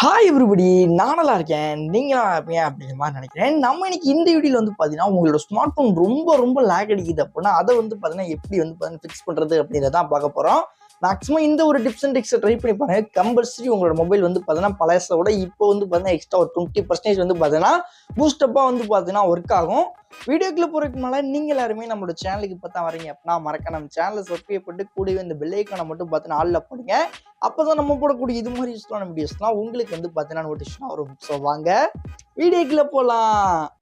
Hi everybody நானெல்லாம் இருக்கேன். நீங்களாம் இருப்பீங்க அப்படிங்கிற மாதிரி நினைக்கிறேன். நம்ம இன்னைக்கு இந்த வீடியோவில் வந்து பார்த்தீங்கன்னா உங்களோட ஸ்மார்ட் ஃபோன் ரொம்ப ரொம்ப லேக் அடிக்குது அப்படின்னா அதை வந்து பார்த்தீங்கன்னா எப்படி வந்து பார்த்தீங்கன்னா ஃபிக்ஸ் பண்ணுறது அப்படின்றத பார்க்க போகிறோம் மேக்ஸிமம் இந்த ஒரு டிப்ஸ் அண்ட் டிக்ஸை ட்ரை பண்ணி பாருங்க. கம்பல்சரி உங்களோட மொபைல் வந்து பார்த்தீங்கன்னா பழசை விட இப்போ வந்து பார்த்தீங்கன்னா எக்ஸ்ட்ரா ஒரு டுவெண்ட்டி பர்சன்டேஜ் வந்து பார்த்தீங்கன்னா பூஸ்டப்பாக வந்து பார்த்தீங்கன்னா ஒர்க் ஆகும். வீடியோக்குள்ள போகிறதுக்கு மேலே நீங்கள் எல்லாருமே நம்மளோட சேனலுக்கு இப்போ தான் வரீங்க அப்படின்னா மறக்க நம்ம சேனலை சப்ஸ்கிரைப் பண்ணிட்டு கூடவே இந்த பெல்லைக்கான மட்டும் பார்த்தீங்கன்னா ஆளில் போடுங்க அப்பதான் நம்ம போடக்கூடிய இது மாதிரி யூஸ்ஃபுல்லான வீடியோஸ்லாம் உங்களுக்கு வந்து பார்த்தீங்கன்னா நோட்டிஃபிகேஷன் வரும். ஸோ வாங்க வீடியோக்குள்ள போகலாம்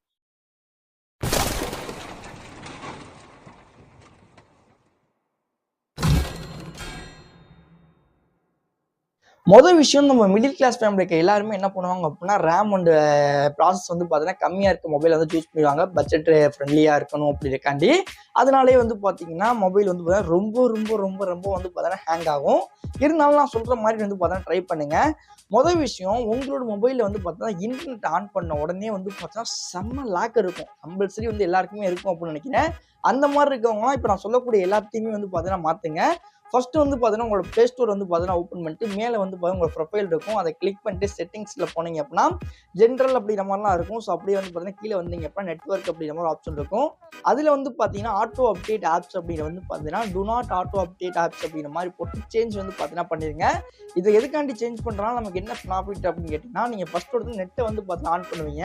மொதல் விஷயம் நம்ம மிடில் கிளாஸ் ஃபேமிலிக்கு எல்லாருமே என்ன பண்ணுவாங்க அப்படின்னா ரேம் அண்ட் ப்ராசஸ் வந்து பார்த்தீங்கன்னா கம்மியாக இருக்க மொபைல் வந்து சூஸ் பண்ணுவாங்க பட்ஜெட் ஃப்ரெண்ட்லியாக இருக்கணும் அப்படின்றக்காண்டி அதனாலே வந்து பார்த்தீங்கன்னா மொபைல் வந்து பார்த்தீங்கன்னா ரொம்ப ரொம்ப ரொம்ப ரொம்ப வந்து பார்த்தீங்கன்னா ஹேங் ஆகும். இருந்தாலும் நான் சொல்கிற மாதிரி வந்து பார்த்தீங்கன்னா ட்ரை பண்ணுங்கள் மொதல் விஷயம் உங்களோட மொபைலில் வந்து பார்த்தீங்கன்னா இன்டர்நெட் ஆன் பண்ண உடனே வந்து பார்த்தீங்கன்னா செம்ம லாக் இருக்கும். கம்பல்சரி வந்து எல்லாருக்குமே இருக்கும் அப்படின்னு நினைக்கிறேன். அந்த மாதிரி இருக்கவங்களாம் இப்போ நான் சொல்லக்கூடிய எல்லாத்தையுமே வந்து பார்த்தீங்கன்னா மாற்றுங்க ஃபர்ஸ்ட் வந்து பார்த்தீங்கன்னா உங்களோட ப்ளே ஸ்டோர் வந்து பார்த்தீங்கன்னா ஓப்பன் பண்ணிட்டு மேலே வந்து பார்த்தீங்கன்னா உங்களோட ப்ரொஃபைல் இருக்கும் அதை கிளிக் பண்ணிட்டு செட்டிங்ஸில் போனீங்க அப்படின்னா ஜென்ரல் அப்படிங்கிற மாதிரிலாம் இருக்கும் ஸோ அப்படியே வந்து பார்த்தீங்கன்னா கீழே வந்தீங்க அப்படின்னா நெட்ஒர்க் அப்படிங்கிற மாதிரி ஆப்ஷன் இருக்கும் அதில் வந்து பார்த்தீங்கன்னா ஆட்டோ அப்டேட் ஆப்ஸ் அப்படிங்கிற வந்து பார்த்தீங்கன்னா do not auto update apps அப்படிங்கிற மாதிரி போட்டு சேஞ்ச் வந்து பார்த்தீங்கன்னா பண்ணிடுங்க இதை எதுக்காண்டி சேஞ்ச் பண்ணுறோம்னா நமக்கு என்ன ப்ராஃபிட் அப்படின்னு கேட்டிங்கன்னா நீங்கள் ஃபஸ்ட் வந்து நெட்டை வந்து பார்த்தீங்கன்னா ஆன் பண்ணுவீங்க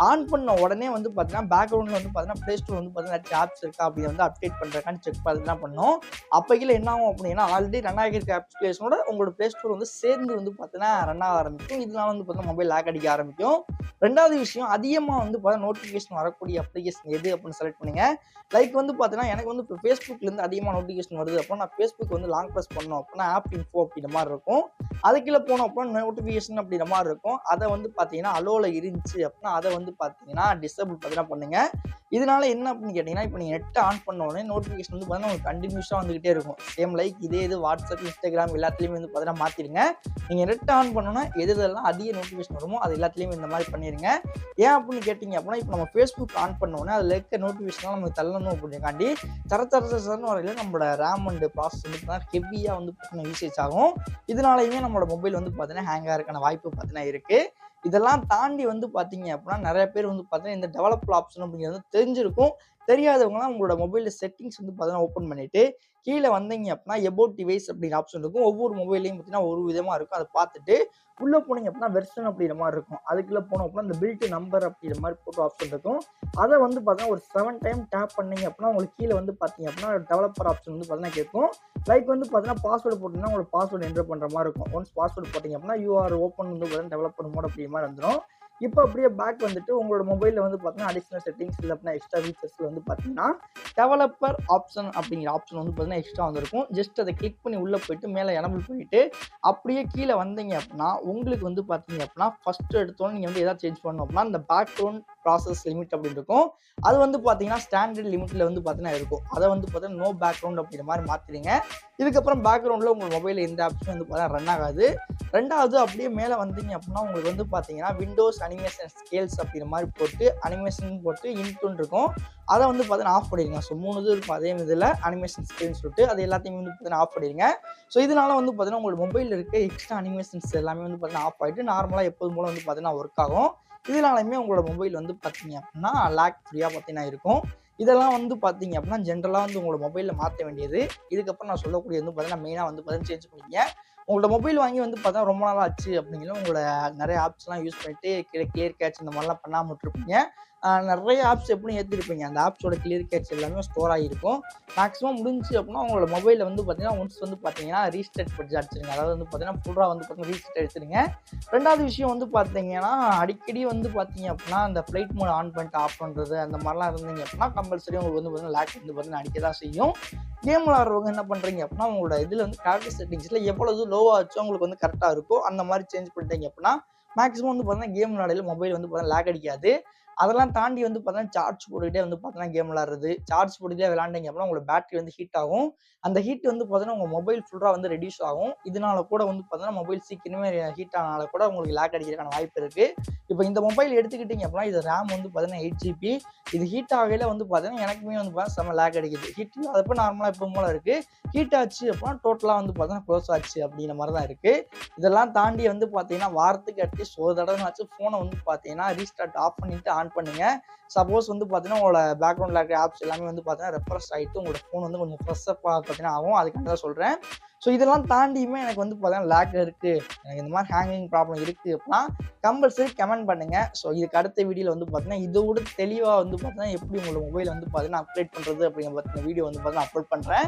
ஆன் பண்ண உடனே வந்து பார்த்தீங்கன்னா பேக்ரவுண்டில் வந்து பார்த்தீங்கன்னா ப்ளே ஸ்டோர் வந்து பார்த்தீங்கன்னா ஆப்ஸ் இருக்கா அப்படின்னு வந்து அப்டேட் பண்ணுறக்கான்னு செக் பார்த்தீங்கன்னா பண்ணோம் அப்போ என்ன ஆகும் அப்படின்னா ஆல்ரெடி ரன் ஆகிருக்க அப்ளிகேஷனோட உங்களோட ப்ளே ஸ்டோர் வந்து சேர்ந்து வந்து பார்த்தீங்கன்னா ரன் ஆக ஆரம்பிக்கும். இதனால வந்து பார்த்தீங்கன்னா மொபைல் லாக் அடிக்க ஆரம்பிக்கும். ரெண்டாவது விஷயம் அதிகமாக வந்து பார்த்தீங்கன்னா நோட்டிஃபிகேஷன் வரக்கூடிய அப்ளிகேஷன் எது அப்படின்னு செலக்ட் பண்ணுங்க. லைக் வந்து பார்த்தீங்கன்னா எனக்கு வந்து இப்போ ஃபேஸ்புக்லேருந்து அதிகமாக நோட்டிஃபிகேஷன் வருது அப்போ நான் ஃபேஸ்புக் வந்து லாங் ப்ரெஸ் பண்ணோம் அப்படின்னா ஆப் இன்ஃபோ அப்படின்ற மாதிரி இருக்கும். அது கீழே போனோம் அப்படின்னா நோட்டிஃபிகேஷன் அப்படின்ற மாதிரி இருக்கும். அதை வந்து பார்த்தீங்கன்னா அலோவில் இருந்துச்சு அப்படின்னா அதை வந்து பார்த்தீங்கன்னா டிசபிள் பார்த்தீங்கன்னா பண்ணுங்கள் இதனால என்ன அப்படின்னு கேட்டிங்கன்னா இப்போ நீங்கள் நெட் ஆன் பண்ண உடனே நோட்டிஃபிகேஷன் வந்து பார்த்தீங்கன்னா உங்களுக்கு கண்டினியூஸாக வந்துகிட்டே இருக்கும். சேம் லைக் இதே இது வாட்ஸ்அப் இன்ஸ்டாகிராம் எல்லாத்துலேயுமே வந்து பார்த்தீங்கன்னா மாற்றிடுங்க நீங்கள் நெட் ஆன் பண்ணோன்னா எது எதெல்லாம் அதிக நோட்டிஃபிகேஷன் வருமோ அது எல்லாத்துலேயுமே இந்த மாதிரி பண்ணிடுங்க ஏன் அப்படின்னு கேட்டிங்க அப்படின்னா இப்போ நம்ம ஃபேஸ்புக் ஆன் பண்ண உடனே அதில் இருக்க நோட்டிஃபிகேஷன்லாம் நமக்கு தள்ளணும் அப்படிங்காண்டி தர தர தரன்னு வரையில நம்மளோட ரேம் அண்ட் ப்ராசஸ் வந்து பார்த்தீங்கன்னா ஹெவியாக வந்து பார்த்தீங்கன்னா யூசேஜ் ஆகும். இதனாலையுமே நம்மளோட மொபைல் வந்து பார்த்தீங்கன்னா ஹேங் ஆகிறதுக்கான வாய்ப்பு பார்த்தீங்கன்னா இருக்குது இதெல்லாம் தாண்டி வந்து பார்த்தீங்க அப்படின்னா நிறைய பேர் வந்து பார்த்தீங்கன்னா இந்த டெவலப் ஆப்ஷன் அப்படிங்கிறது வந்து தெரிஞ்சிருக்கும். தெரியாதவங்களாம் உங்களோட மொபைலில் செட்டிங்ஸ் வந்து பார்த்தீங்கன்னா ஓப்பன் பண்ணிவிட்டு கீழே வந்தீங்க அப்படின்னா எபோட் டிவைஸ் அப்படிங்கிற ஆப்ஷன் இருக்கும். ஒவ்வொரு மொபைலையும் பார்த்தீங்கன்னா ஒரு விதமாக இருக்கும். அதை பார்த்துட்டு உள்ளே போனீங்க அப்படின்னா வெர்ஷன் அப்படிங்கிற மாதிரி இருக்கும். அதுக்குள்ளே போனோம் அப்படின்னா இந்த பில்ட் நம்பர் அப்படிங்கிற மாதிரி போட்டு ஆப்ஷன் இருக்கும். அதை வந்து பார்த்தீங்கன்னா ஒரு செவன் டைம் டேப் பண்ணீங்க அப்படின்னா உங்களுக்கு கீழே வந்து பார்த்தீங்க அப்படின்னா டெவலப்பர் ஆப்ஷன் வந்து பார்த்தீங்கன்னா கேட்கும். லைக் வந்து பார்த்தீங்கன்னா பாஸ்வேர்டு போட்டிங்கன்னா உங்களுக்கு பாஸ்வேர்டு என்டர் பண்ணுற மாதிரி இருக்கும். ஒன்ஸ் பாஸ்வேர்டு போட்டிங்க அப்படின்னா யூஆர் ஓப்பன் வந்து பார்த்தீங்கன்னா டெவலப்பர் மோட் அப்படிங்கிற மாதிரி வந்துடும் இப்போ அப்படியே பேக் வந்துட்டு உங்களோட மொபைலில் வந்து பார்த்தீங்கன்னா அடிஷ்னல் செட்டிங்ஸ் இல்லை அப்படின்னா எக்ஸ்ட்ரா ஃபீச்சர்ஸ் வந்து பார்த்தீங்கன்னா டெவலப்பர் ஆப்ஷன் அப்படிங்கிற ஆப்ஷன் வந்து பார்த்தீங்கன்னா எக்ஸ்ட்ரா வந்திருக்கும். ஜஸ்ட் அதை கிளிக் பண்ணி உள்ளே போயிட்டு மேலே எனபிள் போயிட்டு அப்படியே கீழே வந்தீங்க அப்படின்னா உங்களுக்கு வந்து பார்த்தீங்க அப்படின்னா ஃபஸ்ட்டு எடுத்தோன்னு நீங்கள் வந்து எதாவது சேஞ்ச் பண்ணணும் அப்படின்னா அந்த பேக்ரவுண்ட் ப்ராசஸ் லிமிட் அப்படின்னு இருக்கும். அது வந்து பார்த்தீங்கன்னா ஸ்டாண்டர்ட் லிமிட்டில் வந்து பார்த்தீங்கன்னா இருக்கும். அதை வந்து பார்த்தீங்கன்னா நோ பேக்ரவுண்ட் அப்படிங்கிற மாதிரி மாற்றிடுங்க இதுக்கப்புறம் பேக்ரவுண்டில் உங்கள் மொபைலில் எந்த ஆப்ஷனும் வந்து பார்த்தீங்கன்னா ரன் ஆகாது. ரெண்டாவது அப்படியே மேலே வந்தீங்க அப்படின்னா உங்களுக்கு வந்து பார்த்தீங்கன்னா விண்டோஸ் அனிமேஷன் ஸ்கேல்ஸ் அப்படிங்கிற மாதிரி போட்டு அனிமேஷன் போட்டு இன்ட்டுன்னு இருக்கும். அதை வந்து பார்த்தீங்கன்னா ஆஃப் பண்ணிடுங்க. ஸோ மூணு இது இருக்கும். அதே இதில் அனிமேஷன் ஸ்கேல்னு சொல்லிட்டு அது எல்லாத்தையுமே வந்து பார்த்தீங்கன்னா ஆஃப் பண்ணிடுங்க. ஸோ இதனால வந்து பார்த்தீங்கன்னா உங்களோட மொபைலில் இருக்க எக்ஸ்ட்ரா அனிமேஷன்ஸ் எல்லாமே வந்து பார்த்தீங்கன்னா ஆஃப் ஆகிட்டு நார்மலாக எப்போதும் போல வந்து பார்த்தீங்கன்னா ஒர்க் ஆகும். இதனாலுமே உங்களோட மொபைல் வந்து பார்த்தீங்க அப்படின்னா லேக் ஃப்ரீயாக பார்த்தீங்கன்னா இருக்கும். இதெல்லாம் வந்து பார்த்தீங்க அப்படின்னா ஜென்ரலாக வந்து உங்களோட மொபைலில் மாற்ற வேண்டியது. இதுக்கப்புறம் நான் சொல்லக்கூடியது வந்து பார்த்தீங்கன்னா மெயினாக வந்து பார்த்தீங்கன்னா சேஞ்ச் பண்ணிங்க உங்களோட மொபைல் வாங்கி வந்து பார்த்தா ரொம்ப நாள் ஆச்சு அப்படிங்கிற உங்களோட நிறைய ஆப்ஸ்லாம் யூஸ் பண்ணிட்டு கிளியர் கேட்ச் இந்த மாதிரிலாம் பண்ணாமல் விட்டுருப்பீங்க. நிறைய ஆப்ஸ் எப்படி ஏற்றிருப்பீங்க அந்த ஆப்ஸோட கிளியர் கேட்ச் எல்லாமே ஸ்டோர் ஆகிருக்கும் மேக்ஸிமம் முடிஞ்சு அப்படின்னா உங்களோட மொபைலில் வந்து பார்த்தீங்கன்னா ஒன்ஸ் வந்து பார்த்தீங்கன்னா ரீஸ்டார்ட் பண்ணி அடிச்சிருங்க. அதாவது வந்து பார்த்தீங்கன்னா ஃபுல்லாக வந்து பார்த்தீங்கன்னா ரீஸ்டார்ட் எடுத்துருங்க. ரெண்டாவது விஷயம் வந்து பார்த்தீங்கன்னா அடிக்கடி வந்து பார்த்தீங்க அப்படின்னா அந்த ஃப்ளைட் மோட் ஆன் பண்ணிட்டு ஆஃப் பண்ணுறது அந்த மாதிரிலாம் இருந்தீங்க அப்படின்னா கம்பல்சரி உங்களுக்கு வந்து பார்த்தீங்கன்னா லேக் வந்து பார்த்தீங்கன்னா அடிக்க தான் செய்யும். கேம் விளாட்றவங்க என்ன பண்ணுறீங்க அப்படின்னா உங்களோட இதில் வந்து கேரக்டர் செட்டிங்ஸில் எவ்வளவு லோவாச்சோ உங்களுக்கு வந்து கரெக்டாக இருக்கோ அந்த மாதிரி சேஞ்ச் பண்ணிட்டீங்க அப்படின்னா மேக்ஸிமம் வந்து பார்த்தீங்கன்னா கேம் விளையாடையில் மொபைல் வந்து பார்த்தீங்கன்னா லேக் அடிக்காது. அதெல்லாம் தாண்டி வந்து பார்த்தீங்கன்னா சார்ஜ் போட்டுக்கிட்டே வந்து பார்த்தீங்கன்னா கேம் விளாட்றது சார்ஜ் போட்டுக்கிட்டே விளாண்டிங்க அப்படின்னா உங்களுக்கு பேட்டரி வந்து ஹீட் ஆகும் அந்த ஹீட் வந்து பார்த்தீங்கன்னா உங்கள் மொபைல் ஃபுல்லாக வந்து ரெடியூஸ் ஆகும் இதனால கூட வந்து பார்த்தீங்கன்னா மொபைல் சீக்கிரமே ஹீட் ஆனால கூட உங்களுக்கு லேக் அடிக்கிறதுக்கான வாய்ப்பு இருக்குது இப்போ இந்த மொபைல் எடுத்துக்கிட்டிங்க அப்படின்னா இது ரேம் வந்து பார்த்தீங்கன்னா எயிட் ஜிபி இது ஹீட் ஆகையில் வந்து பார்த்தீங்கன்னா எனக்குமே வந்து பார்த்தீங்கன்னா செம்ம லேக் அடிக்குது ஹீட் இல்லாதப்ப நார்மலாக இப்போ போல இருக்குது ஹீட் ஆச்சு அப்படின்னா டோட்டலாக வந்து பார்த்தீங்கன்னா க்ளோஸ் ஆச்சு அப்படிங்கிற மாதிரி தான் இருக்குது இதெல்லாம் தாண்டி வந்து பார்த்தீங்கன்னா வாரத்துக்கு அட்லீஸ்ட் ஒரு தடவைனாச்சு ஃபோனை வந்து பார்த்தீங்கன்னா ரீஸ்டார்ட் ஆஃப் பண்ணிட்டு ஆன் பண்ணுங்க. சப்போஸ் வந்து பார்த்தீங்கன்னா உங்களோட பேக்ரவுண்டில் இருக்கிற ஆப்ஸ் எல்லாமே வந்து பார்த்தீங்கன்னா ரெஃப்ரெஷ் ஆகிட்டு உங்களோட ஃபோன் வந்து கொஞ்சம் ஃப்ரெஷ்ஷப்பாக பார்த்தீங்கன்னா ஆகும். அதுக்காக தான் சொல்கிறேன் ஸோ இதெல்லாம் தாண்டியுமே எனக்கு வந்து பார்த்தீங்கன்னா லேக் இருக்குது எனக்கு இந்த மாதிரி ஹேங்கிங் ப்ராப்ளம் இருக்குது அப்படின்னா கம்பல்சரி கமெண்ட் பண்ணுங்கள் ஸோ இதுக்கு அடுத்த வீடியோவில் வந்து பார்த்தீங்கன்னா இதோட தெளிவாக வந்து பார்த்தீங்கன்னா எப்படி உங்களோட மொபைல் வந்து பார்த்தீங்கன்னா அப்டேட் பண்ணுறது அப்படிங்கிற பார்த்தீங்கன்னா வீடியோ வந்து பார்த்தீங்கன்னா அப்லோட் பண்ணுறேன்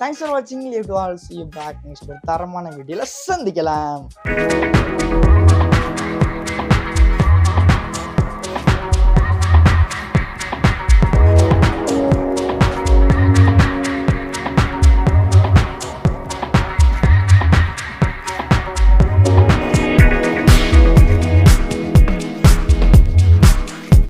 தேங்க்ஸ் ஃபார் வாட்சிங் live to all see you back next ஒரு தரமான வீடியோவில் சந்திக்கலாம்.